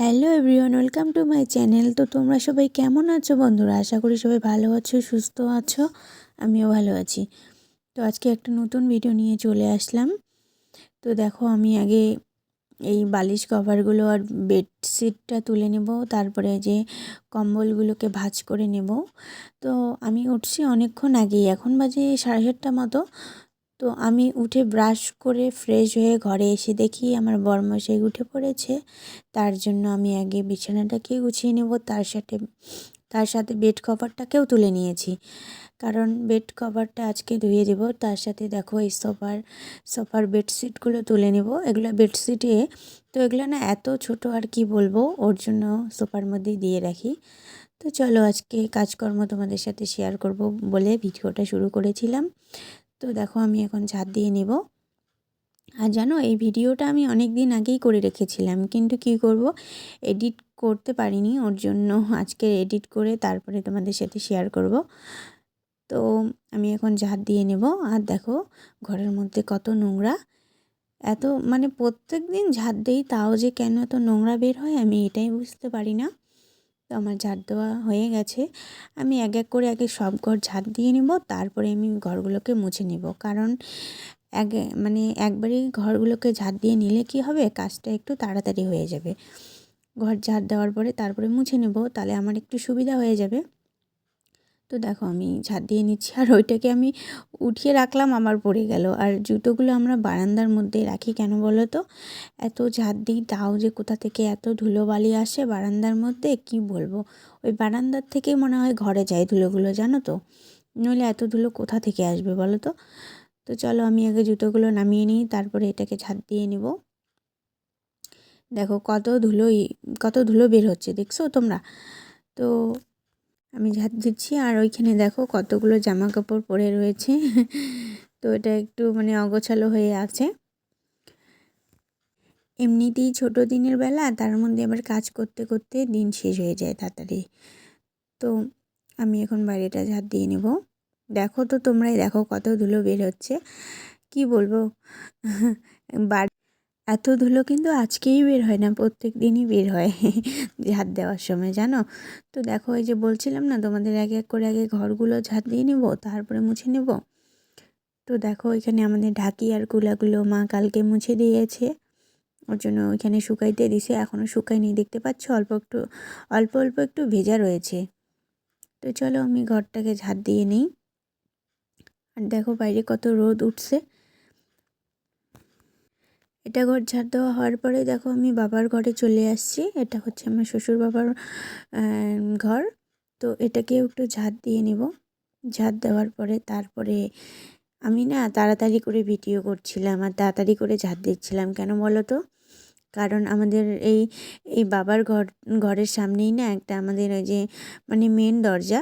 Hello everyone, welcome to my channel. তো তোমরা সবাই কেমন আছো বন্ধুরা? আশা করি সবাই ভালো আছো, সুস্থ আছো। আমিও ভালো আছি। তো আজকে একটা নতুন ভিডিও নিয়ে চলে আসলাম। তো দেখো, আমি আগে এই বালিশ কভারগুলো আর বেডশিটটা তুলে নেব, তারপরে যে কম্বলগুলোকে ভাঁজ করে নেব। তো আমি উঠছি অনেকক্ষণ আগেই, এখন বাজে সাড়ে সাতটা মতো। তো আমি উঠে ব্রাশ করে ফ্রেশ হয়ে ঘরে এসে দেখি আমার বরমশাই উঠে পড়েছে। তার জন্য আমি আগে বিছানাটাকে গুছিয়ে নেব, তার সাথে তার সাথে বেড কভারটাকেও তুলে নিয়েছি। কারণ বেড কভারটা আজকে ধুয়ে দেব, তার সাথে দেখো এই সোফার সোফার বেডশিটগুলো তুলে নেব। এগুলো বেডশিটে তো এগুলো না এত ছোট আর কি বলব, ওর জন্য সোফার মধ্যে দিয়ে রাখি। তো চলো আজকে কাজকর্ম তোমাদের সাথে শেয়ার করব বলে ভিডিওটা শুরু করেছিলাম। তো দেখো আমি এখন ঝাঁট দিয়ে নেব। আর জানো, এই ভিডিওটা আমি অনেক দিন আগেই করে রেখেছিলাম, কিন্তু কি করব? এডিট করতে পারিনি, ওর জন্য আজকে এডিট করে তারপরে তোমাদের সাথে শেয়ার করব। তো আমি এখন ঝাঁট দিয়ে নেব। আর দেখো, ঘরের মধ্যে কত নোংরা। এত মানে প্রত্যেক দিন ঝাঁট দিই, তাও যে কেন এত নোংরা বের হয় আমি এটাই বুঝতে পারি না। তো আমার ঝাড় দেওয়া হয়ে গেছে। আমি এক এক করে আগে সব ঘর ঝাড় দিয়ে নেব, তারপরে আমি ঘরগুলোকে মুছে নেব। কারণ এক মানে একবারেই ঘরগুলোকে ঝাড় দিয়ে নিলে কি হবে? কাজটা একটু তাড়াতাড়ি হয়ে যাবে। ঘর ঝাড় দেওয়ার পরে তারপরে মুছে নেব, তাহলে আমার একটু সুবিধা হয়ে যাবে। তো দেখো আমি ঝাড় দিয়ে নিচ্ছি আর ওইটাকে আমি উঠিয়ে রাখলাম, আবার পড়ে গেল। আর জুতোগুলো আমরা বারান্দার মধ্যে রাখি কেন বলো তো? এত ঝাড় দিই তাও যে কোথা থেকে এত ধুলোবালি আসে বারান্দার মধ্যে, কি বলব? ওই বারান্দার থেকে মনে হয় ঘরে যায় ধুলোগুলো, জানো তো? নইলে এত ধুলো কোথা থেকে আসবে বলো তো? তো চলো আমি আগে জুতোগুলো নামিয়ে নিই, তারপরে এটাকে ঝাড় দিয়ে নেব। দেখো কত ধুলোই, কত ধুলো বের হচ্ছে, দেখছ তোমরা? তো আমি ঝাঁট দিচ্ছি আর ওইখানে দেখো কতগুলো জামা কাপড় পরে রয়েছে। তো এটা একটু মানে অগোছালো হয়ে আছে। এমনিতেই ছোট দিনের বেলা, তার মধ্যে আবার কাজ করতে করতে দিন শেষ হয়ে যায় তাড়াতাড়ি। তো আমি এখন বাইরেটা ঝাঁট দিয়ে নেব। দেখো তো তোমরাই দেখো কত ধুলো বের হচ্ছে। কি বলব? বাড়ি এত ধুলো কিন্তু আজকেই বের হয় না, প্রত্যেক দিনই বের হয় ঝাঁট দেওয়ার সময়, জানো? তো দেখো এই যে বলছিলাম না, তোমাদের এক এক করে আগে ঘরগুলো ঝাঁট দিয়ে নেব, তারপরে মুছে নেব। তো দেখো এখানে আমাদের ঢাকি আর কুলাগুলো মা কালকে মুছে দিয়েছে। ওর জন্য ওইখানে শুকাইতে দিছে এখনও শুকায়নি, দেখতে পাচ্ছ? অল্প একটু, অল্প অল্প একটু ভেজা রয়েছে। তো চলো, আমি ঘরটাকে ঝাঁট দিয়ে নিই। আর দেখো বাইরে কত রোদ উঠছে। এটা ঘর ঝাড় দেওয়া হওয়ার পরে দেখো আমি বাবার ঘরে চলে আসছি। এটা হচ্ছে আমার শ্বশুর বাবার ঘর। তো এটাকেও একটু ঝাড় দিয়ে নেব। ঝাঁট দেওয়ার পরে তারপরে আমি না তাড়াতাড়ি করে ভিডিও করছিলাম আর তাড়াতাড়ি করে ঝাড় দিচ্ছিলাম। কেন বলো তো? কারণ আমাদের এই এই বাবার ঘর, ঘরের সামনেই না একটা আমাদের ওই যে মানে মেন দরজা।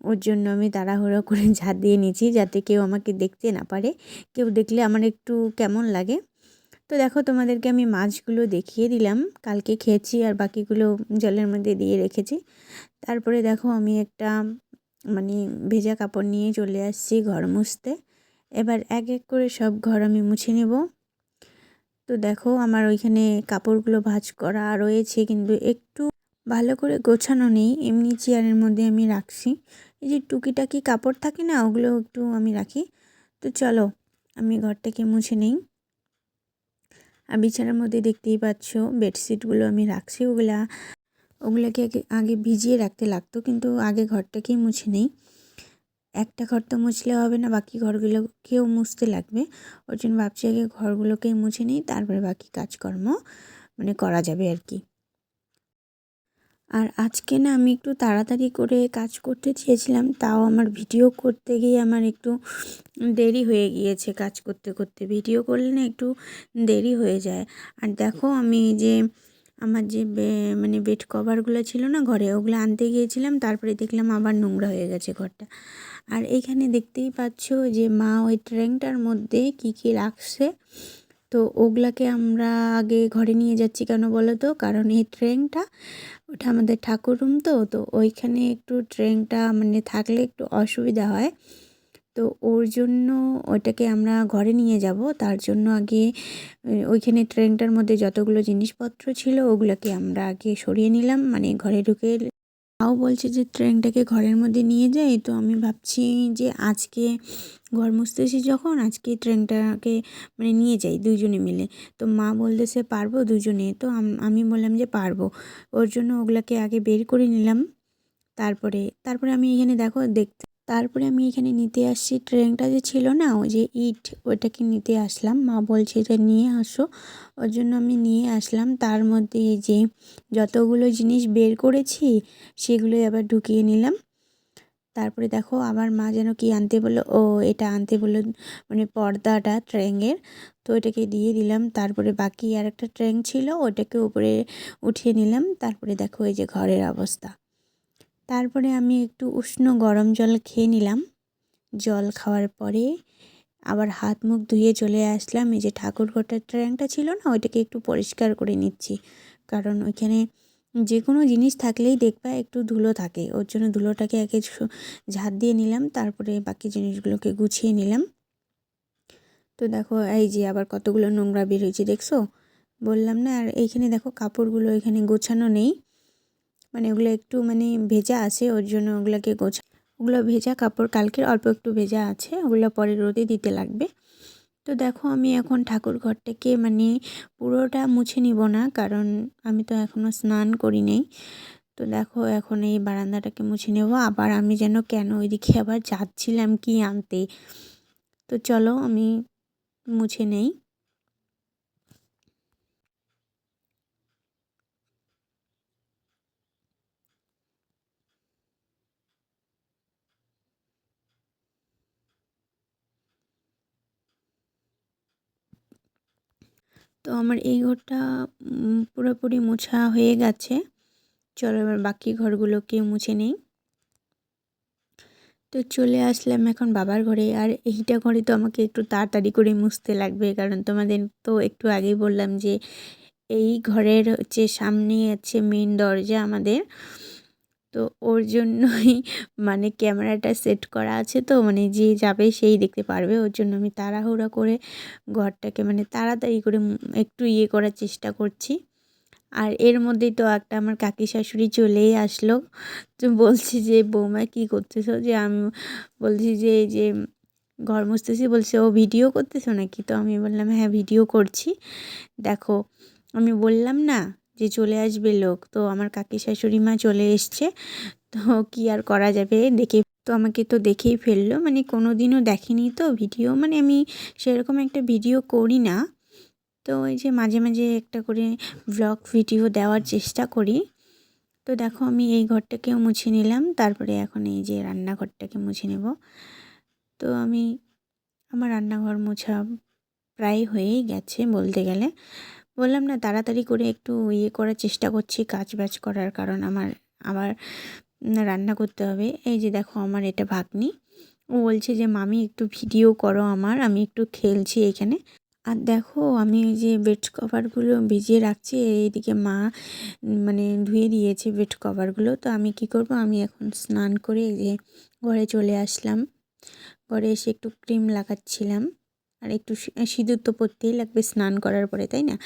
ওর জন্য আমি তাড়াহুড়ো করে ঝাঁট দিয়ে নিয়েছি যাতে কেউ আমাকে দেখতে না পারে। কেউ দেখলে আমার একটু কেমন লাগে। তো দেখো, তোমাদেরকে আমি মাছগুলো দেখিয়ে দিলাম। কালকে খেয়েছি আর বাকিগুলো জলের মধ্যে দিয়ে রেখেছি। তারপরে দেখো, আমি একটা মানে ভেজা কাপড় নিয়ে চলে আসছি ঘর মুছতে। এবার এক এক করে সব ঘর আমি মুছে নেব। তো দেখো, আমার ওইখানে কাপড়গুলো ভাজ করা রয়েছে, কিন্তু একটু ভালো করে গোছানো নেই। এমনি চেয়ারের মধ্যে আমি রাখছি। এই যে টুকিটাকি কাপড় থাকে না, ওগুলো একটু আমি রাখি। তো চলো, আমি ঘরটাকে মুছে নেই। আর বিছানার মধ্যে দেখতেই পাচ্ছ বেডশিটগুলো আমি রাখছি। ওগুলা, ওগুলাকে আগে ভিজিয়ে রাখতে লাগতো, কিন্তু আগে ঘরটাকেই মুছে নেই। একটা ঘর তো মুছলে হবে না, বাকি ঘরগুলোকেও মুছতে লাগবে। ওর জন্য ভাবছি আগে ঘরগুলোকেই মুছে নিই, তারপরে বাকি কাজকর্ম মানে করা যাবে আর কি। আর আজকে না আমি একটু তাড়াতাড়ি করে কাজ করতে চেয়েছিলাম, তাও আমার ভিডিও করতে গিয়ে আমার একটু দেরি হয়ে গিয়েছে কাজ করতে করতে। ভিডিও করলে না একটু দেরি হয়ে যায়। আর দেখো আমি যে আমার যে মানে বেড কভারগুলো ছিল না ঘরে, ওগুলো আনতে গিয়েছিলাম, তারপরে দেখলাম আবার নোংরা হয়ে গেছে ঘরটা। আর এইখানে দেখতেই পাচ্ছ যে মা ওই ট্রেংটার মধ্যে কি কি রাখছে। তো ওগুলাকে আমরা আগে ঘরে নিয়ে যাচ্ছি কেন বলো তো? কারণ এই ট্রেনটা, ওটা আমাদের ঠাকুর রুম তো তো ওইখানে একটু ট্রেনটা মানে থাকলে একটু অসুবিধা হয়। তো ওর জন্য ওটাকে আমরা ঘরে নিয়ে যাব। তার জন্য আগে ওইখানে ট্রেনটার মধ্যে যতগুলো জিনিসপত্র ছিল, ওগুলোকে আমরা আগে সরিয়ে নিলাম। মানে ঘরে ঢুকে তাও বলছে যে ট্রেনটাকে ঘরের মধ্যে নিয়ে যাই তো আমি ভাবছি যে আজকে ঘর মুছতেছি যখন, আজকে ট্রেনটাকে মানে নিয়ে যাই দুজনে মিলে। তো মা বলতেছে, পারব দুজনে? তো আমি বললাম যে, পারব। ওর জন্য ওগুলাকে আগে বের করে নিলাম। তারপরে তারপরে আমি এখানে দেখো, দেখতে তারপরে আমি এখানে নিতে আসছি। ট্রেনটা যে ছিল না, ওই যে ইট, ওইটাকে নিতে আসলাম। মা বলছে যে, নিয়ে আসো। ওর জন্য আমি নিয়ে আসলাম। তার মধ্যে এই যে যতগুলো জিনিস বের করেছি, সেগুলোই আবার ঢুকিয়ে নিলাম। তারপরে দেখো আবার মা যেন কি আনতে বলল, ও এটা আনতে বলল মানে পর্দাটা ট্রেনের। তো এটাকে দিয়ে দিলাম। তারপরে বাকি আর একটা ট্রেন ছিল ওটাকে উপরে উঠিয়ে নিলাম। তারপরে দেখো এই যে ঘরের অবস্থা। তারপরে আমি একটু উষ্ণ গরম জল খেয়ে নিলাম। জল খাওয়ার পরে আবার হাত মুখ ধুয়ে চলে আসলাম। এই যে ঠাকুর ঘরটার ট্র্যাংটা ছিল না, ওইটাকে একটু পরিষ্কার করে নিচ্ছি। কারণ ওইখানে যে কোনো জিনিস থাকলেই দেখবা একটু ধুলো থাকে। ওর জন্য ধুলোটাকে আগে ঝাঁট দিয়ে নিলাম, তারপরে বাকি জিনিসগুলোকে গুছিয়ে নিলাম। তো দেখো, এই যে আবার কতগুলো নোংরা বের হয়েছে, দেখছ? বললাম না, আর এইখানে দেখো, কাপড়গুলো এখানে গোছানো নেই। মানে ওগুলো একটু মানে ভেজা আছে, ওর জন্য ওগুলোকে গোছা, ওগুলো ভেজা কাপড় কালকের অল্প একটু ভেজা আছে, ওগুলো পরে রোদে দিতে লাগবে। তো দেখো আমি এখন ঠাকুর ঘরটাকে মানে পুরোটা মুছে নিব না, কারণ আমি তো এখনও স্নান করি নেই। তো দেখো এখন এই বারান্দাটাকে মুছে নেব, আবার আমি যেন কেন ওইদিকে আবার যাচ্ছিলাম কি আনতে। তো চলো আমি মুছে নেই। তো আমার এই ঘরটা পুরোপুরি মোছা হয়ে গেছে। চলো এবার বাকি ঘরগুলোকে মুছে নেই। তো চলে আসলাম এখন বাবার ঘরে। আর এইটা ঘরে তো আমাকে একটু তাড়াতাড়ি করে মুছতে লাগবে, কারণ তোমাদের তো একটু আগেই বললাম যে, এই ঘরের হচ্ছে সামনে আছে মেন দরজা আমাদের। তো ওর জন্যই মানে ক্যামেরাটা সেট করা আছে তো মানে যে যাবে সেই দেখতে পারবে। ওর জন্য আমি তাড়াহুড়া করে ঘরটাকে মানে তাড়াতাড়ি করে একটু ইয়ে করার চেষ্টা করছি। আর এর মধ্যেই তো একটা আমার কাকি শাশুড়ি চলেই আসলো। তো বলছি যে, বৌমা, কী করতেছো? যে আমি বলছি যে, এই যে ঘর মুছতেছি। বলছে, ও ভিডিও করতেছো নাকি? তো আমি বললাম হ্যাঁ ভিডিও করছি। দেখো। আমি বললাম, না। যে চলে আসবে লোক। তো আমার কাকি শাশুড়ি মা চলে এসছে। তো কি আর করা যাবে? দেখে তো আমাকে তো দেখেই ফেলল। মানে কোনো দিনও দেখেনি তো ভিডিও। মানে আমি সেরকম একটা ভিডিও করি না। তো ওই যে মাঝে মাঝে একটা করে ব্লগ ভিডিও দেওয়ার চেষ্টা করি। তো দেখো আমি এই ঘরটাকেও মুছে নিলাম। তারপরে এখন এই যে রান্নাঘরটাকে মুছে নেব। তো আমি, আমার রান্নাঘর মোছা প্রায় হয়েই গেছে বলতে গেলে। বললাম, না, তাড়াতাড়ি করে একটু ইয়ে করার চেষ্টা করছি কাজ বাজ করার কারণ আমার আবার রান্না করতে হবে। এই যে দেখো আমার এটা ভাগ্নি। ও বলছে যে, মামি, একটু ভিডিও করো আমার, আমি একটু খেলছি এখানে। আর দেখো আমি এই যে বেড কভারগুলো ভিজিয়ে রাখছি, এইদিকে মা মানে ধুয়ে দিয়েছে বেড কভারগুলো। তো আমি কি করব? আমি এখন স্নান করে যে ঘরে চলে আসলাম। ঘরে এসে একটু ক্রিম লাগাচ্ছিলাম। আর একটু সিঁদুর তো পরতেই লাগবে স্নান করার পরে, তাই না?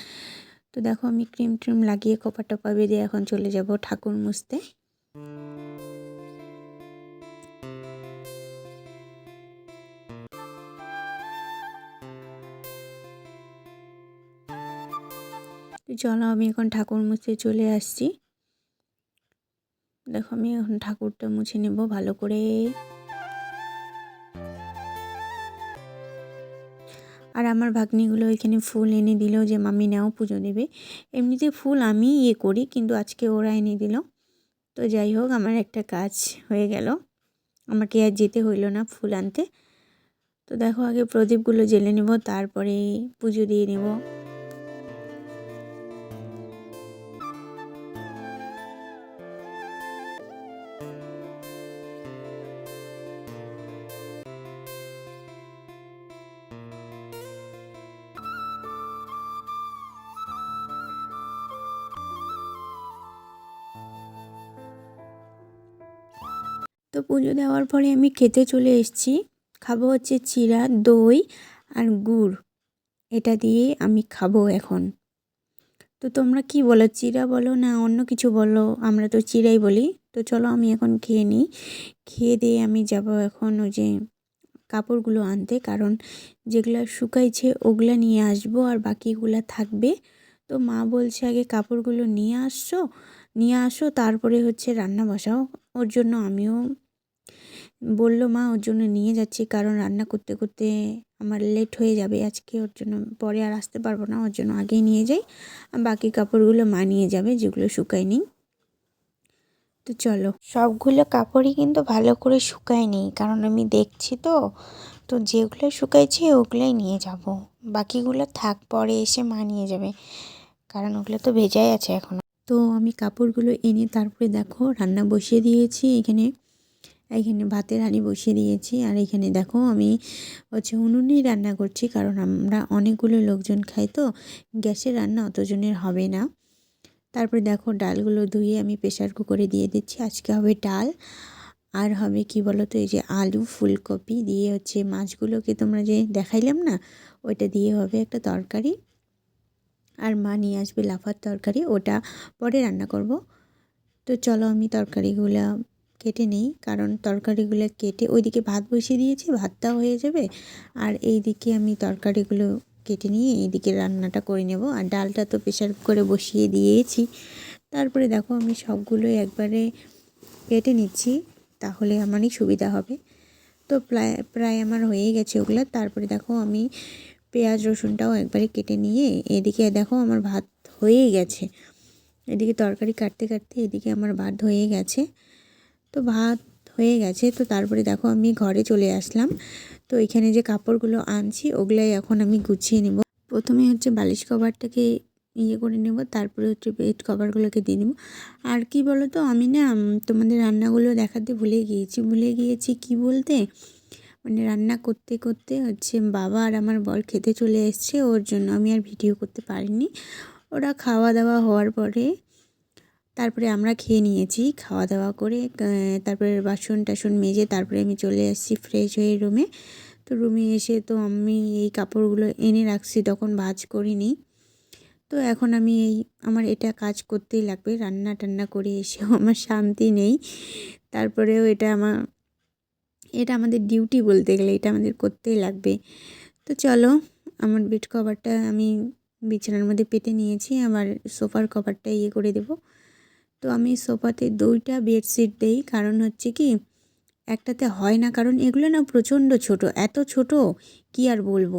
তো দেখো আমি ক্রিম ট্রিম লাগিয়ে কপা টপা বেঁধে এখন চলে যাব ঠাকুর মুছতে। চলো আমি এখন ঠাকুর মুছতে চলে আসছি। দেখো আমি এখন ঠাকুরটা মুছে নেব ভালো করে। আর আমার ভাগ্নিগুলো এখানে ফুল এনে দিল যে মামি নাও পুজো দেবে। এমনিতে ফুল আমি ইয়ে করি, কিন্তু আজকে ওরা এনে দিল। তো যাই হোক, আমার একটা কাজ হয়ে গেল। আমাকে আর যেতে হইল না ফুল আনতে। তো দেখো, আগে প্রদীপগুলো জেলে নেব, তারপরে পুজো দিয়ে নেব। তো পুজো দেওয়ার পরে আমি খেতে চলে এসেছি। খাব হচ্ছে চিরা, দই আর গুড়। এটা দিয়ে আমি খাব এখন। তো তোমরা কি বলো? চিরা বলো না অন্য কিছু বলো? আমরা তো চিরাই বলি। তো চলো আমি এখন খেয়ে নিই। খেয়ে দিয়ে আমি যাব এখন ওই যে কাপড়গুলো আনতে। কারণ যেগুলো শুকাইছে ওগুলা নিয়ে আসব আর বাকিগুলা থাকবে। তো মা বলছে, আগে কাপড়গুলো নিয়ে আসছো? নিয়ে আসো, তারপরে হচ্ছে রান্না বসাও। ওর জন্য আমিও বলল মা ওর জন্য নিয়ে যাচ্ছি কারণ রান্না করতে করতে আমার লেট হয়ে যাবে। আজকে ওর জন্য পরে আর আসতে পারব না ওর জন্য আগেই নিয়ে যাই। বাকি কাপড়গুলো মা নিয়ে যাবে যেগুলো শুকায়নি তো চলো। সবগুলো কাপড়ই কিন্তু ভালো করে শুকায় নিই কারণ আমি দেখছি তো। তো যেগুলো শুকাইছে ওগুলোই নিয়ে যাব। বাকিগুলো থাক পরে এসে মা নিয়ে যাবে কারণ ওগুলো তো ভেজাই আছে এখন। তো আমি কাপড়গুলো এনে তারপরে দেখো রান্না বসিয়ে দিয়েছি এখানে। এখানে ভাতের হাঁড়ি বসিয়ে দিয়েছি। আর এখানে দেখো আমি হচ্ছে উনুনেই রান্না করছি, কারণ আমরা অনেকগুলো লোকজন খাই তো গ্যাসে রান্না অতজনের হবে না। তারপরে দেখো ডালগুলো ধুয়ে আমি প্রেশার কুকারে দিয়ে দিচ্ছি। আজকে হবে ডাল, আর হবে কি বলো তো এই যে আলু, ফুলকপি দিয়ে হচ্ছে মাছগুলোকে তোমরা যে দেখাইলাম না, ওইটা দিয়ে হবে একটা তরকারি। আর মা নিয়ে আসবে লাফার তরকারি, ওটা পরে রান্না করব। তো চলো আমি তরকারিগুলো কেটে নেই, কারণ তরকারিগুলো কেটে ওইদিকে ভাত বসিয়ে দিয়েছি, ভাতটাও হয়ে যাবে। আর এই দিকে আমি তরকারিগুলো কেটে নিয়ে এইদিকে রান্নাটা করে নেব। আর ডালটা তো প্রেশার করে বসিয়ে দিয়েছি। তারপরে দেখো আমি সবগুলো একবারে কেটে নিচ্ছি, তাহলে আমারই সুবিধা হবে। তো প্রায় প্রায় আমার হয়ে গেছে ওগুলো। তারপরে দেখো আমি পেঁয়াজ রসুনটাও একবারে কেটে নিয়ে এদিকে দেখো আমার ভাত হয়েই গেছে। এদিকে তরকারি কাটতে কাটতে এদিকে আমার ভাত হয়ে গেছে। তো ভাত হয়ে গেছে। তো তারপরে দেখো আমি ঘরে চলে আসলাম। তো এখানে যে কাপড়গুলো আনছি, ওগুলাই এখন আমি গুছিয়ে নেব। প্রথমে হচ্ছে বালিশ কভারটাকে ইয়ে করে নেব, তারপরে হচ্ছে বেড কভারগুলোকে দিয়ে নেব। আর কি বলো তো আমি না তোমাদের রান্নাগুলো দেখাতে ভুলে গিয়েছি। ভুলে গিয়েছি কি বলতে? মানে রান্না করতে করতে হচ্ছে বাবা আর আমার বর খেতে চলে এসছে, ওর জন্য আমি আর ভিডিও করতে পারিনি। ওরা খাওয়া দাওয়া হওয়ার পরে তারপরে আমরা খেয়ে নিয়েছি খাওয়া দাওয়া করে তারপরে বাসন টাসন মেজে তারপরে আমি চলে আসছি ফ্রেশ হয়ে রুমে তো রুমে এসে তো আমি এই কাপড়গুলো এনে রাখছি, তখন ভাজ করিনি। তো এখন আমি এই, আমার এটা কাজ করতেই লাগবে রান্না টান্না করে এসেও আমার শান্তি নেই। তারপরেও এটা আমার এটা আমাদের ডিউটি বলতে গেলে, এটা আমাদের করতেই লাগবে। তো চলো, আমার বেড কভারটা আমি বিছানার মধ্যে পেতে নিয়েছি, আমার সোফার কভারটা ইয়ে করে দেব। তো আমি সোফাতে দুইটা বেডশিট দেই। কারণ হচ্ছে কি, একটাতে হয় না। কারণ এগুলো না প্রচণ্ড ছোট। এত ছোট, কি আর বলব?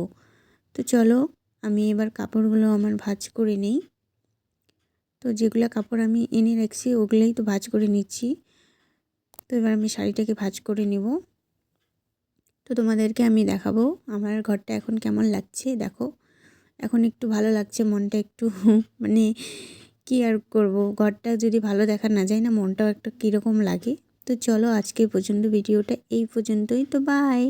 তো চলো, আমি এবার কাপড়গুলো আমার ভাজ করে নেই। তো যেগুলো কাপড় আমি এনে রাখছি, ওগুলোই তো ভাজ করে নিচ্ছি। তো এবার আমি শাড়িটাকে ভাজ করে নেব। তো তোমাদেরকে আমি দেখাবো, আমার ঘরটা এখন কেমন লাগছে, দেখো। এখন একটু ভালো লাগছে, মনটা একটু মানে কি আর করব? ঘরটা যদি ভালো দেখা না যায় না, মনটাও একটা কীরকম লাগে। তো চলো আজকে পর্যন্ত ভিডিওটা এই পর্যন্তই। তো বাই